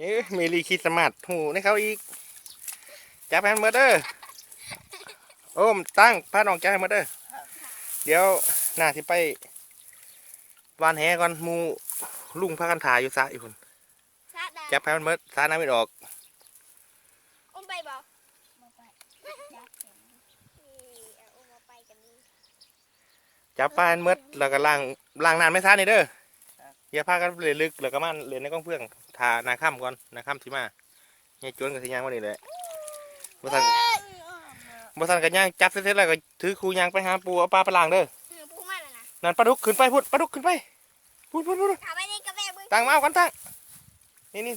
เอ๊ะเมลีคิดสมาร์ทหูในเขาอีกจับให้มันเมื่อเด้อโอ้มตั้งพาน้องจับให้หมาเด้อเดี๋ยวหน้าที่ไปวานแหก่อนหมูลุงพากันถ่ายอยู่ซะอีกคนซาดาจับให้มันเมื่อสาน้ำไม่ออกอุ้มไปบ่บ่ไปจับเข็มนี่เอาอุ้มเอาไปกันนี่จับปลาให้มันเมื่อแล้วก็ล้างล้างน้ำไม่ซ่านี่เด้อ อย่าพากันเลยลึกแล้วก็มันเรียนในกล้องเพื่องทานาค่ำก่อนนาค่ำที่มาเนี่ยจวนกับที่ยางวันนี้แหละบ่ทันบ่ทันกันย่างจับเสร็จๆแล้วก็ถือคูยางไปหาปูเอาปลาไปล้างเด้อเออพูดมาแล้วนะนั่นปลาดุกขึ้นไปพูดปลาดุกขึ้นไปพูดพูดพูดเอาไปในกาแฟบึ้งตั้งมาเอากันตั้งนี่นี่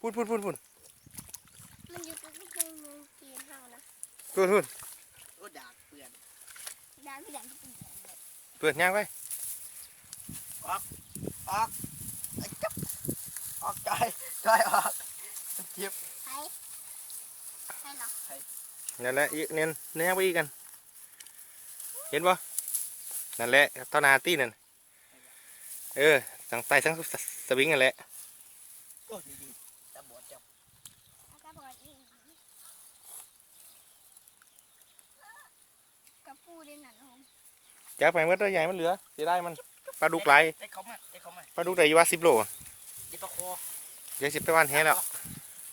พูดพูดพูดพูดมันอยู่ตรงที่เป็นเมืองจีนเฮานะพูดพูดโอ้ดากเปื่อนดานพี่ดันที่เป็นเมืองเลยเปิดย่างไป ออกไอ้จับออกจอยจอยออกเจ็บใช่ใช่เหรอนั่นแหละอีกเนียนเนียนไปอีกกัน เห็นบ่นั่นแหละเท่านาตี้นั่น เออทั้งไตทั้งสวิงนั่นแหละโอ้ดีๆตาบอดจับแล้วก็บอกอีกกับปูด้วยนั่นผมจับไปเมื่อตัวใหญ่มันเหลือเสียได้มัน ปลาดุกไหลายได้เขามาได้เขามาปลาดุกได้อยู่ว่าสิบโลได้ปลาคอเดี๋ยวสิไปวันแหแล้ว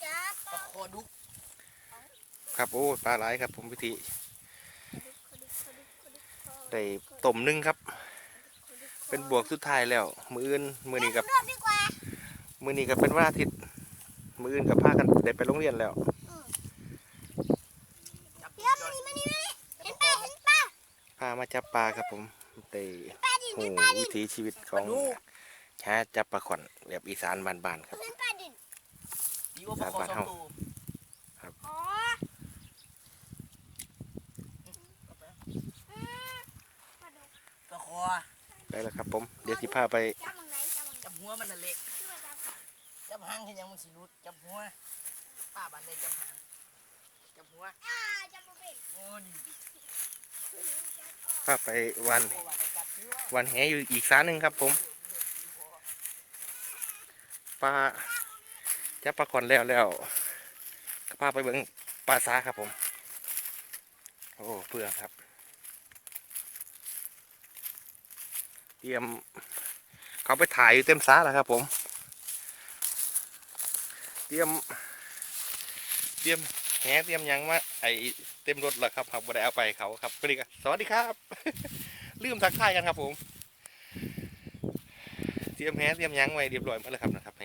จับปลาคอดุกครับโอ้ปลาไหลายครับผมพิธีขดุกขดุกขดุกขดุกได้ต้มหนึ่งครับ เป็นบวกสุดท้ายแล้ว มืออื่นมือนี้กับเริ่มดีกว่า มือนี้กับเป็นวันอาทิตย์ มืออื่นกับพากันได้ไปโรงเรียนแล้ว จับเดี๋ยวจมาอยนี่มานี่มานี่เห็นปลาเห็นปลาพามาจับปลาครับผมได้ปลา ดินหูเห็นปลาดิวินถีชีวิตของหาจับปลาขวัญแบบอีสานบ้านๆครับเห็นปลาดินดีกว่าปลาคอสองตัวอ๋ออืมปลาดุกปลาคอได้แล้วครับผม เดี๋ยวสิพาไปจับมังไหนจับมังไหนจับหัวมันนั่นแหละชื่อว่าจับจับหางเห็นยังมันสิรุดจับหัวป้าบันได้จับหางจับหัวอ่าจับมังเป็นโอ้ดีพาไปวันโอ้ วันได้กัดเชื้อวันแหอยู่อีกสาหนึ่งครับผมปลาจับปลาขวัญแล้วแล้วก็พาไปเบิ่งปลาซาครับผม โอ้เพื่อครับ เตรียมเขาไปถ่ายอยู่เต็มซาแล้วครับผม เตรียม เตรียมแหเตรียมยังมาไอเต็มรถแล้วครับครับบ่ได้เอาไปเขาครับสวัสดีครับสวัสดีครับ ลืมทักทายกันครับผมเตรียมแหเตรียมยั้งไว้เรียบร้อยหมดแล้วครับนะครับแฮ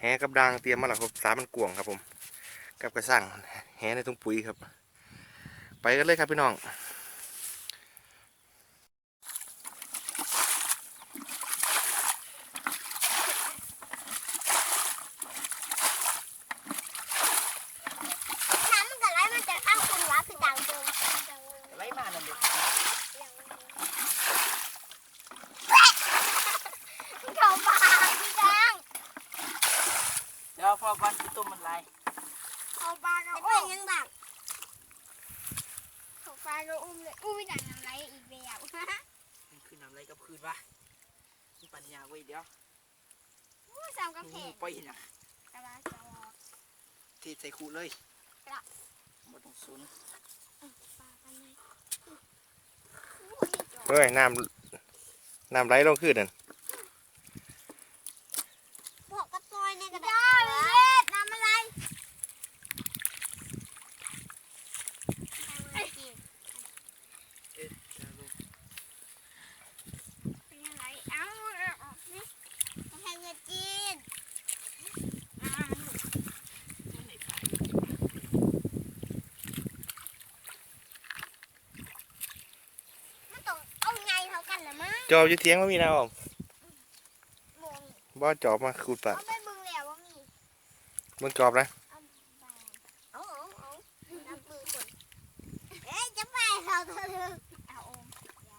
แฮกับดังเตรียมมาแล้วครับสามันกวงครับผม กับกระสังแฮในถุงปุ๋ยครับ ไปกันเลยครับพี่น้อง น้ำมันกับไรมันจะเข้าคุณวะคือดังเดิม ไรมานั่นเด็ก เขาปากพี่ดัง เดี๋ยวพอก่อนที่ต้มมันลาย เขาปากเขาโอ้ยยังดังเขาปากเขาอุ้มเลยอุ้มไม่ดังน้ำไรอีกแบบ มันคือน้ำไรกับคืนวะ มีปัญญาไว้เดี๋ยวอู้สามกระเพนี่งปล่อยนะกระลาจอทีใส่คูเลยบ่ต้องสนปากอันนี้เฮ้ยน้ำน้ำไหลลงขึ้นนั่น พวกกระซอยเนี่ยกระดาษเล็ดน้ำอะไร เอ๊ะจะลง เป็นอะไรเอ้าเอาออกนี่กระเพงเงินจีน ในขาย มันต้องเอาไงเท่ากันนะมั้ง จอบอยู่เทียงว่ามีนะออมมองบ่จอบมาขูดปะเอาไปบึงแล้วว่ามีมึงจอบนะเอาไปเอาเอาเอาน้ำปืนคนเอ้ยจะไปเราเถอะเอาโอม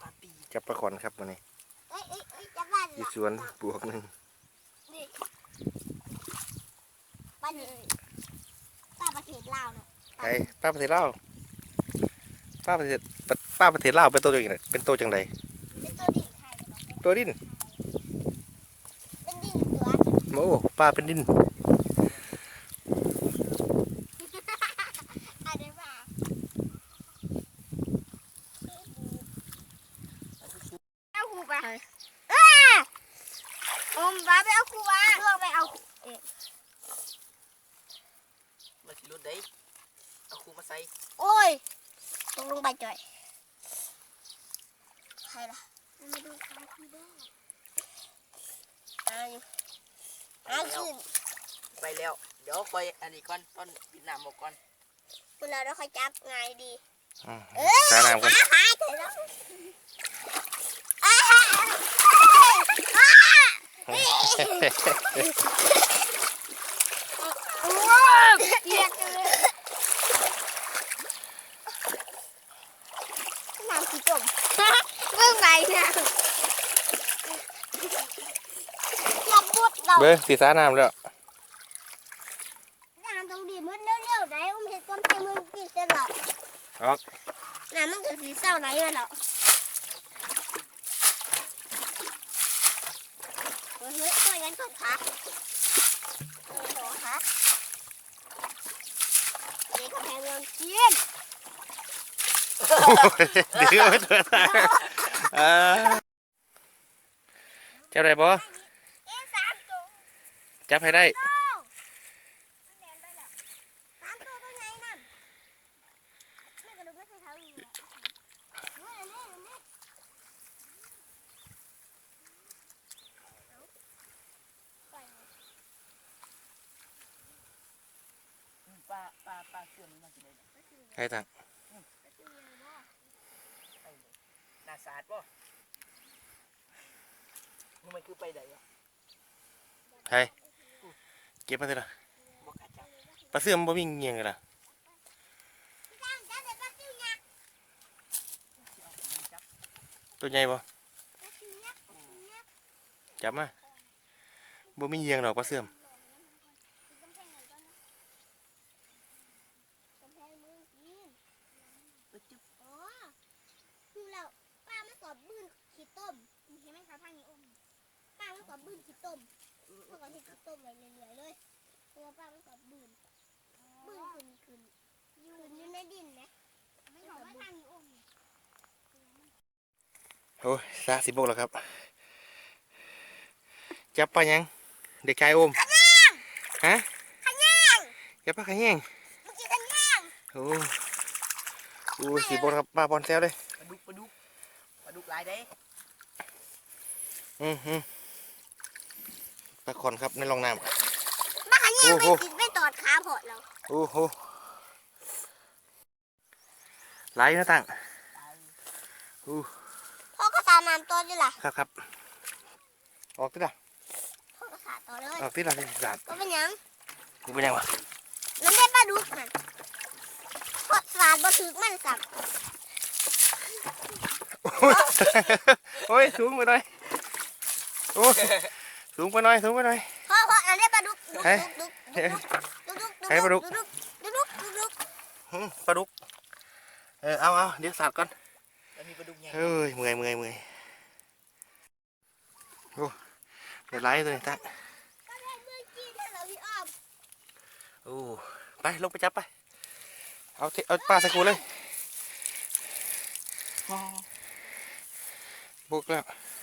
ปลาปีจับปลาขอนครับวันนี้เอ้ยเอ้ยเอ้ยจะไปอยู่ละสวนบวกหนึ่งนี่ป้านี่ป้าประเทศลาวเนาะไอ้ป้าประเทศลาวป้าประเทศป้าประเทศลาวเป็นตัวจังไงเป็นตัวจังไดเป็น ตัวดีไทยเนาะตัวดิ้นโอ้ปลาเป็นดินอะไรบ้างเอาครูไปเอ้ยอมบ้าไปเอาครูวะเลือกไปเอามันสิรุดได้เอาครูมาใส่โอ้ยตกลงไปจ่อยใครล่ะ มาดูใครคือบ้าอ่าอ่าขึ้นไปแล้ว เดี๋ยวคอยอันนี้ก่อนต้นปิดน้ำบอกก่อนเวลาเราค่อยจับไงายดีอืมเอ้ยสาน้ำกันหาเจอแล้วว้าวเกียดเลยน้ำสีจมเรื่องไห นเนี่ยอย่าพูดเราเบิ้งสีสาน้ำแล้วน้ำต้องดีมันเร็วๆไหนอุ้มเห็ดก้มเต็มมือกินเสร็จแล้วออกน้ำมันก็สีเศร้าไหนมาแล้วเฮ้ยช่วยกันก่อนค่ะโอ้โหค่ะเด็กกระแพงเมืองจีนเดี๋ยวไม่ตัวตา อ่าจับได้ปะ เอ๊ะสามตัว จับให้ได้ มันแดนไปแล้วสามตัวตัวไงนั่นไม่กระดูกไม่ใช่เท้า มันคือไปไหนอะใครเก็บมาสิล่ะบอกกาจับปลาเสื่อมบ่วิ่งเงียงกันล่ะพี่ตั้งจับเด็กปลาซิวยักษ์จับตัวใหญ่บ่ปลาซิวยักษ์ปลาซิวยักษ์จับมาบ่มีเงียงดอกปลาเสื่อม กำแพงไหนก่อนนะกำแพงเมืองจีน ไปจุ๊บ อ๋อคือแล้วป้ามาสอบบื้นขี้ต้มเห็นไหมคะทางนี้อม ป้ามาสอบบื้นขี้ต้มเมื่อก่อนที่ขี้ต้มไว้เรื่อยๆเลยเพราะว่าป้ามาสอบบื้นบื้นขึ้นขึ้นขึ้นอยู่ในดินนะไม่บอกว่าทางนี้อมโอ้ยสาสิบกแล้วครับ จับปลายัง เด็กชายโอมฮะขย่างจับปลาขะแยงเมื่อกี้ขย่างโอ้โอ้ยสิบกแล้วครับปลาบอลแซวเลยปลาดุกปลาดุกปลาดุกหลายได้อืมอืม ปลาคอนครับในรองน้มาขย่างโอ้ไม่โหติดไม่ตอดขาพอเราำโอ้โหไหลนะตั้งตายอู้พ่อก็สาน้ำตัวดิล่ะครับครับออกติล่ะพ่อก็สาตัวเลยออกติล่ะสิสาดก็เป็นหยังกูเป็นยังวะมันได้ปลาดุกมันพอสาดบ่ถึกมันสับโอ้ยโอ้ยสูงไปหน่อยโอ้ย สูงไปหน่อยสูงไปหน่อยพ่อพ่ออันได้ปลาดุกดุกเฮ้ยดุกดุกดุกดุกดุกเฮ้ยปลาดุกดุกดุกดุกดุกดุกหึปลาดุกเออเอาเอาเดี๋ยวสาดก่อนแล้วมีปลาดุกใหญ่เฮ้ยเมื่อยเมื่อยเมื่อยโอ้เดี๋ยวไล่ตัวนี้ตั้งก็ได้เมื่อกี้ถ้าเราพี่อ้อมโอ้ไปลงไปจับไปเอาเทเอาปลาใสกูเลยบุกแล้วอ๋อจับเลยจับเลยอย่าปลาดุกบุกแล้วบุกแล้วลูกน้อยๆนี่นะบุกได้หน่อยยังไงบุกกันหมดเลยนี่ปลาตัวหนึงอือปลาดุกตะกันเว้ยอันนี้ก็ตัว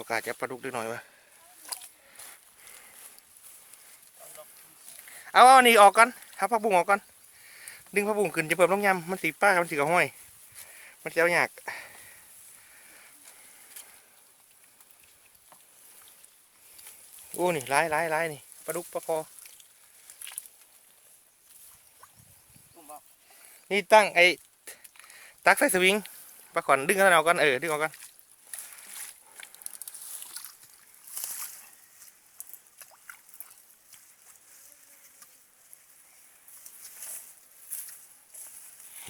บกล้าจับปลาดุกเล็กหน่อยวะเอาเอานี่ออกก่อนเอาผักบุ้งออกก่อน ดึงผักบุ้งขึ้นจะเพิ่มน้ำยำมันสีป้ามันสีกระห้อย มันจะอาอยากโอ้นี่ร้ายร้ายร้ายนี่ปลาดุกปลาคอ นี่ตั้งไอ้ตักใส่สวิงปลาขอนดึงกันออกก่อนเออดึงออกก่อน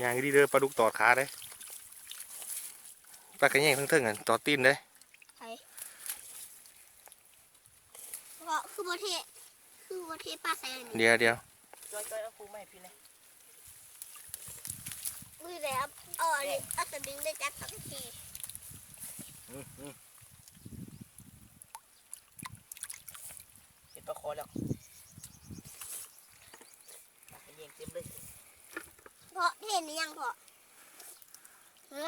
ยางดีเด้อปลาดุกตอดขาเด้ปลากระแยงทั้งเทิงกันตอดตีนเด้เพราะคือประเทศคือประเทศป้าใส่อันนี้เดี๋ยวเดี๋ยวจอยจอยเอาครูไม่พี่นะมือแล้วเอาอันนี้เอาสดึงได้จับสักทีเห็นปลาคอแล้วปลากระเยงเต็มเลย เพราะเทนนี่ยังเพราะฮะ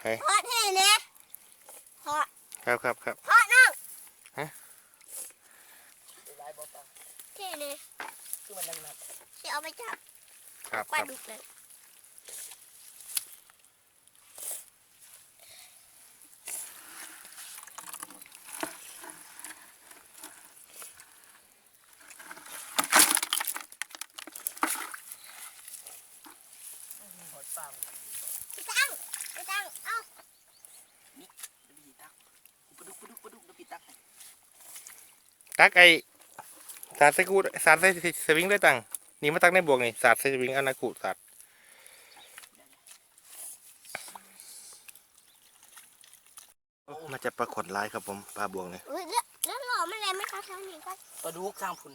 เฮ้ยเพราะเทนเนี่ยเพราะครับครับครับเพราะน้องดูลายบอปลาเทนเนี่ยคือมันหนักจะเอาไปจับครับปลาครับ ดุกเลย ๆหอดปลามัน ไปตั้งไปตั้งเอ้า เดี๋ยวพี่ตักปลาดุกปลาดุกปลาดุกเดี๋ยวพี่ตักให้ ตักไอสาดใส่กูสาดใส่สวิงได้ตังนี่มาตักในบวกนี่สาดใส่สวิงอันนากูสาดมาจะปลาขดลายครับผมปลาบวงเนี่ยเฮ้ยแล้วแล้วหล่อมันแรงไหมคะทางนี้ก็ปลาดุกสร้างผุน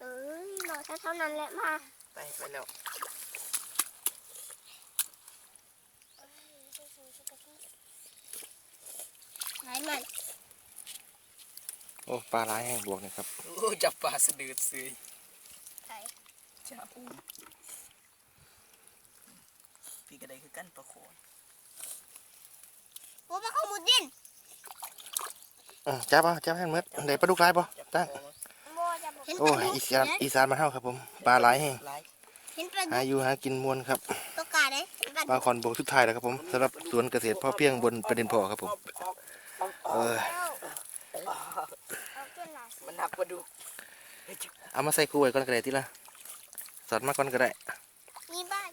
เอ้ยหล่อเท่านั้นแหละมาไปไปแล้ว ไหนมัน โอ้ปลาลายแห้งบวกนี่ครับโอ้จับปลาสะดืดเสยใส่จ้าปูพี่ก็ได้คือกันปลาคอโอ้ปลาข้าวหมูดินอะจับอะจับให้หมดได้ปลาดุกลายป่ะจับตั้งคอโมจะบอกเห็นปโอ้ลายดุกอีสานอีสานมานเท่าครับผมปลาหลายแห้งลายเห็นปลาหาดุกอยู่หากินมวนครับตัวกาได้เห็นปลาปดุลากคอนบวกสุดท้ายแล้วครับผมสำหรับสวนเกษตรพ่อเพียงบนประเด็นพอครับผมเออเอาเอาขึ้น หน่อยมันหนักปลาดุกเอามาใส่คู่ไว้ก่อนก็ได้ทีละสอดมาก่อนก็ได้นี่บ้าน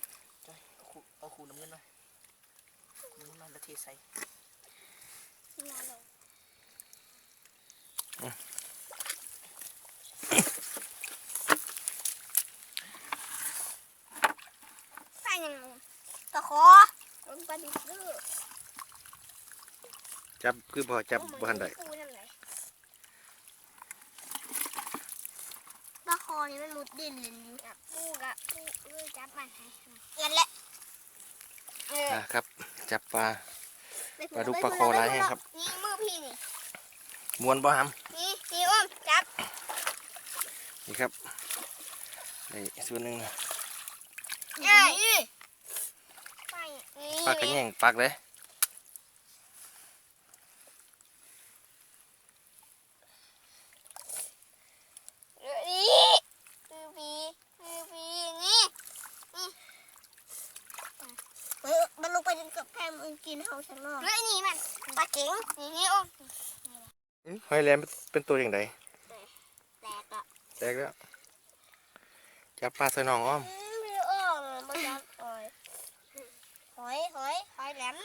เอาคูเอาคูน้ำเงินมาน้ำเงินมาแล้วเทใส่นี่มาลงใส่ยังไงตะขอลงปลาดุกดื้อจับคือพอจับบ้านได้ ปูทำไงปลาคอนี่มันมุดดินเลยนี่จับปูกะปูเออจับมันให้นั่นแหละเออ อะครับ จับปลา ไป ปลาดุกปลาคอร้ายแห้งครับ นี่มือพี่นี่ ม วนบ่หามนี่นี่อ้อมจับ นี่ครับได้ส่วนหนึ่งเอ้ยไปนี่ปลากระแยงปักเลย นี่คือพี่คือพี่นี่นี่เออมันลงไปจนเกือบแพ้มันกินเฮาฉันรอดเฮ้ยนี่มันปลาเก๋งนี่นี่อ้อม อื้อ หอยแหลมเป็นตัวอย่างไรแตกอะแตกแล้วจับปลาใส่หนองอ้อมอืมพี่อ้อมมันจับหอยหอยหอยหอยแหลม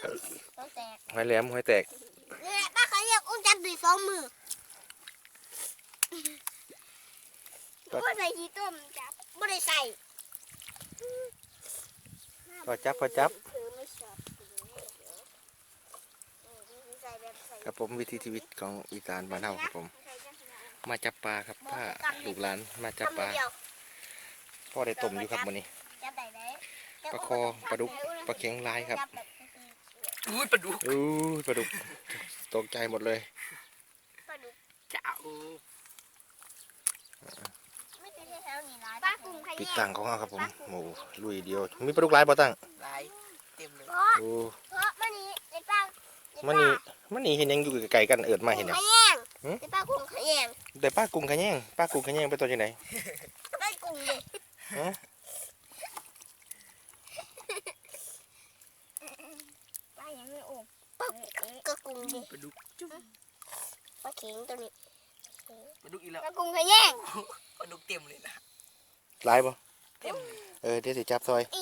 ต้องแตกหอยแหลมหอยแตกเนี่ยป้าเขาเรียกอุ้มจับด้วยสองมือไม่ใส่ขี้ต้มจับไม่ได้ใส่พอจับพอจับ คือไม่ชอบใส่แบบใส่ ครับผมวิถีชีวิตของอีสานบ้านเฮาครับผมใส่จังขนาดนั้นมาจับปลาครับถ้าลูกหลานมาจับปลาทำมือเดียวพ่อได้ต้มอยู่ครับวันนี้จับได้ไหมปลาคอปลาดุกปลาเข็งลายครับจัแบบอุ้ยปลาดุกอู้ยปลาดุกตกใจหมดเลยปลาดุกจ้าโอ้ไม่ใช่แถวนี้ร้ายปลากุ้งขปิดยะตังของเราครับผมโอ้ลุยเดียว มีปลาดุกลายบ่ตั้งลายเต็มเลยเพราะโอ้เพราะมันนี่ในปลาในปลามันนี่ มันนี่เห็นยังอยู่ไกลๆกันเอิดมาเห็นขยังยงหืมในปลากุ้งขยงแต่ป้ากุ้งขะแยงป้ากุ้งขะแยงเป็นตัวยังไงได้กุ้งดิฮะปลายังไม่โอ้ปลาก็กุ้งดิปลาดุกจุ๊บปลาเข็งตัวนี้ปลาดุกอีกแล้วปลากุ้งขยงปลาดุกเต็มเลยนะลายบ่เต็มเลยเออเดี๋ยวสิจับซอย อีหยัง